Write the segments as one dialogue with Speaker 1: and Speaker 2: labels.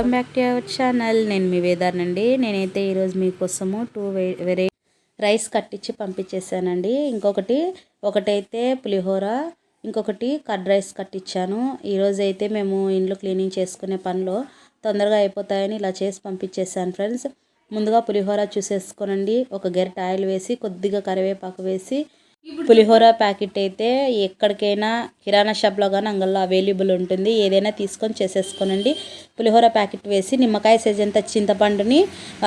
Speaker 1: Welcome back to our channel నేను మీ వేదానండి నేనైతే ఈరోజు మీకోసము టూ వెరై రైస్ కట్టించి పంపించేసానండి ఇంకొకటి ఒకటైతే పులిహోర ఇంకొకటి కర్డ్ రైస్ కట్టించాను ఈరోజు అయితే మేము ఇంట్లో క్లీనింగ్ చేసుకునే పనిలో తొందరగా అయిపోతాయని ఇలా చేసి పంపించేసాను ఫ్రెండ్స్. ముందుగా పులిహోర చూసేసుకోనండి. ఒక గెరెట్ ఆయిల్ వేసి కొద్దిగా కరివేపాకు వేసి పులిహోర ప్యాకెట్ అయితే ఎక్కడికైనా కిరాణా షాప్లో కానీ అంగల్లో అవైలబుల్ ఉంటుంది. ఏదైనా తీసుకొని చేసేసుకోనండి. పులిహోర ప్యాకెట్ వేసి నిమ్మకాయ సైజ్ అంత చింతపండుని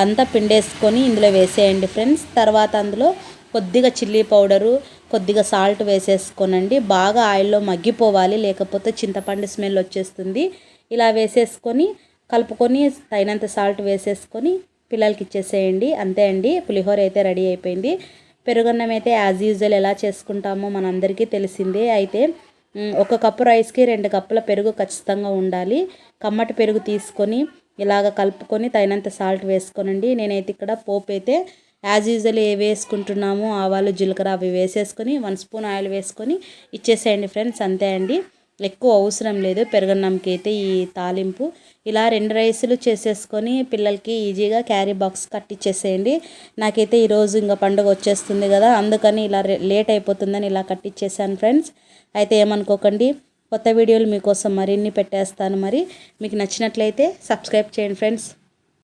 Speaker 1: అంతా పిండేసుకొని ఇందులో వేసేయండి ఫ్రెండ్స్. తర్వాత అందులో కొద్దిగా చిల్లీ పౌడరు కొద్దిగా సాల్ట్ వేసేసుకోనండి. బాగా ఆయిల్లో మగ్గిపోవాలి లేకపోతే చింతపండు స్మెల్ వచ్చేస్తుంది. ఇలా వేసేసుకొని కలుపుకొని తగినంత సాల్ట్ వేసేసుకొని పిల్లలకి ఇచ్చేసేయండి. అంతే అండి. పులిహోర అయితే రెడీ అయిపోయింది. పెరుగన్నం అయితే యాజ్ యూజువల్ ఎలా చేసుకుంటామో మనందరికీ తెలిసిందే. అయితే ఒక కప్పు రైస్కి రెండు కప్పుల పెరుగు ఖచ్చితంగా ఉండాలి. కమ్మటి పెరుగు తీసుకొని ఇలాగ కలుపుకొని తగినంత సాల్ట్ వేసుకోనండి. నేనైతే ఇక్కడ పోపు అయితే యాజ్ యూజువల్ ఏ వేసుకుంటున్నామో. ఆవాలు జీలకర్ర అవి వేసేసుకొని వన్ స్పూన్ ఆయిల్ వేసుకొని ఇచ్చేసేయండి ఫ్రెండ్స్. అంతే అండి. ఎక్కువ అవసరం లేదు పెరుగన్నంకి అయితే ఈ తాలింపు. ఇలా రెండు రైసులు చేసేసుకొని పిల్లలకి ఈజీగా క్యారీ బాక్స్ కట్టించేసేయండి నాకైతే ఈరోజు ఇంకా పండుగ వచ్చేస్తుంది కదా అందుకని ఇలా లేట్ అయిపోతుందని ఇలా కట్టించేసాను ఫ్రెండ్స్. అయితే ఏమనుకోకండి కొత్త వీడియోలు మీకోసం మరిన్ని పెట్టేస్తాను మరి. మీకు నచ్చినట్లయితే సబ్స్క్రైబ్ చేయండి ఫ్రెండ్స్.